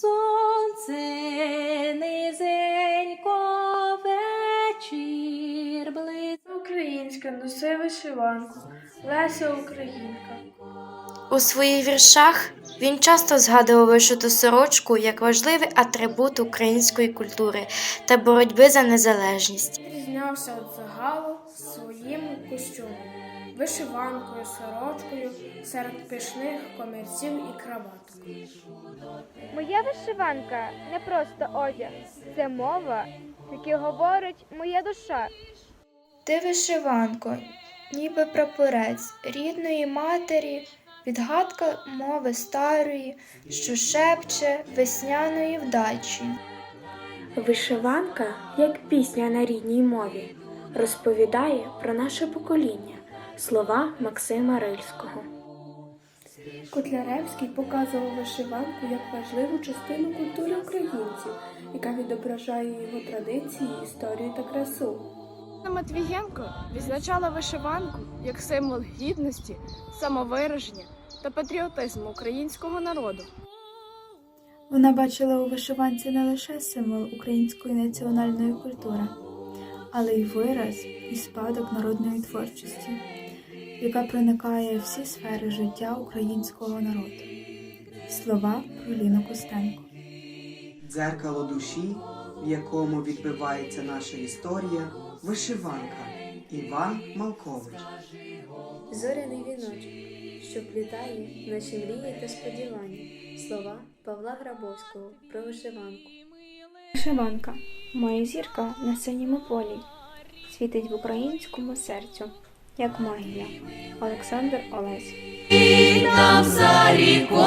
Сонце низенько, вечір близько. Українська носи вишиванку, Леся Українка. У своїх віршах він часто згадував вишиту сорочку як важливий атрибут української культури та боротьби за незалежність. Різнявся від загалу своїм костюмом, вишиванкою, сорочкою серед пишних комірців і краваток. Моя вишиванка не просто одяг, це мова, яка говорить моя душа. Ти вишиванко, ніби прапорець рідної матері, відгадка мови старої, що шепче весняної вдачі. Вишиванка, як пісня на рідній мові, розповідає про наше покоління слова Максима Рильського. Котляревський показував вишиванку як важливу частину культури українців, яка відображає його традиції, історію та красу. Матвієнко відзначала вишиванку як символ гідності, самовираження та патріотизму українського народу. Вона бачила у вишиванці не лише символ української національної культури, але й вираз і спадок народної творчості, яка проникає в всі сфери життя українського народу. Слова про Ліну Костенко. дзеркало душі, в якому відбивається наша історія, вишиванка Іван Малкович. Зоряний віночок, що плітає наші мрії та сподівання. Слова Павла Грабовського про вишиванку. Вишиванка моя зірка на синьому полі, світить в українському серцю, як магія. Олександр Олесь. Там за рікою